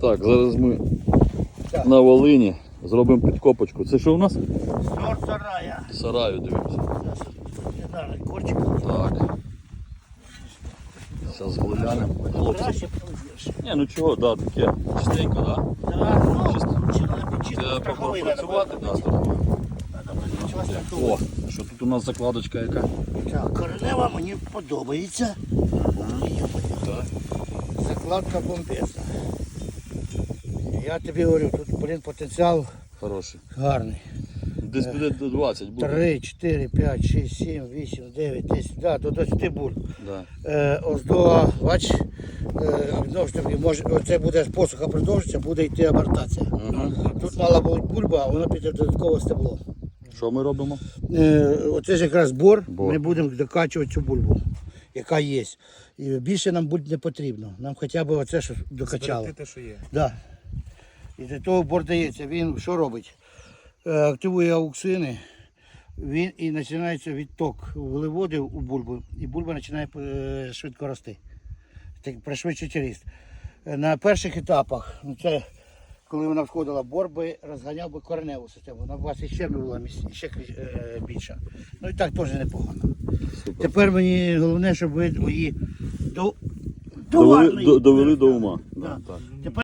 Так, зараз ми Так. на Волині зробимо підкопочку. Це що у нас? Сорт сарая. Сараю дивимося. Так. Зараз глянемо. Хлопці. Ні, ну чого, да, таке. Чистенько, да? Так, ну, Чисто. попрацювати, да, страховий. О, що тут у нас закладочка яка? Так, коренева мені подобається. Так. Закладка бомбезна. Я тобі говорю, тут, блін, потенціал Хороший. гарний. Десь буде до 20 буде. 3, 4, 5, 6, 7, 8, 9, 10, да, до 20 буль. Да. Е, ось до, бач, е, знову ж таки, може, оце буде посуха продовжиться, буде йти абортація. Тут мала бути бульба, а воно піде додаткове стебло. Що ми робимо? Е, оце ж якраз бор, Бор. ми будемо докачувати цю бульбу, яка є. І більше нам буде не потрібно. Нам хоча б оце що докачало. Зберегти те, що є. Да. І для того бор дається. Він що робить? Е, Активує ауксини, він і починається відток вуглеводів у бульбу, і бульба починає е, швидко рости. Так пришвидшується ріст. Е, На перших етапах, ну це коли вона входила, бор би розганяв би кореневу систему. Вона б у вас іще була ще більша. Ну і так теж непогано. Супер. Тепер мені головне, щоб ви її до, Довели, до, довели до ума. Да. так. Тепер